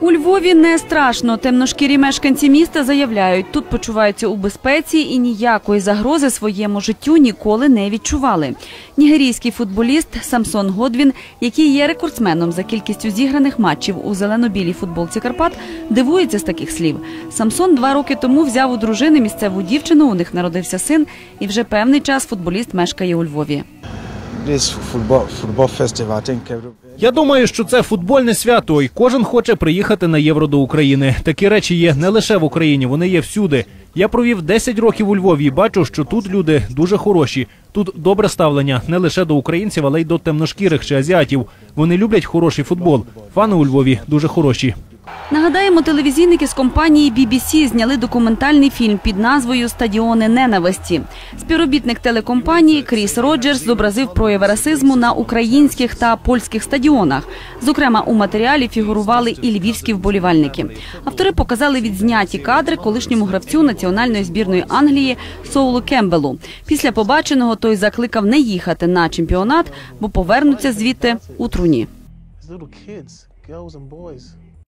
У Львові не страшно. Темношкірі мешканці міста заявляють, тут почуваються у безпеці і ніякої загрози своєму життю ніколи не відчували. Нігерійський футболіст Самсон Годвін, який є рекордсменом за кількістю зіграних матчів у зелено-білій футболці Карпат, дивується з таких слів. Самсон два роки тому взяв у дружини місцеву дівчину. У них народився син, і вже певний час футболіст мешкає у Львові. Я думаю, що це футбольне свято, і кожен хоче приїхати на євро до України. Такі речі є не лише в Україні, вони є всюди. Я провів 10 років у Львові і бачу, що тут люди дуже хороші. Тут добре ставлення не лише до українців, але й до темношкірих чи азіатів. Вони люблять хороший футбол. Фани у Львові дуже хороші. Нагадаємо, телевізійники з компанії BBC зняли документальний фільм під назвою Стадіони ненависті. Співробітник телекомпанії Кріс Роджерс зобразив прояви расизму на українських та польських стадіонах. Зокрема, у матеріалі фігурували і львівські вболівальники. Автори показали відзняті кадри колишньому гравцю національної збірної Англії Соулу Кембелу. Після побаченого той закликав не їхати на чемпіонат, бо повернуться звідти у труні.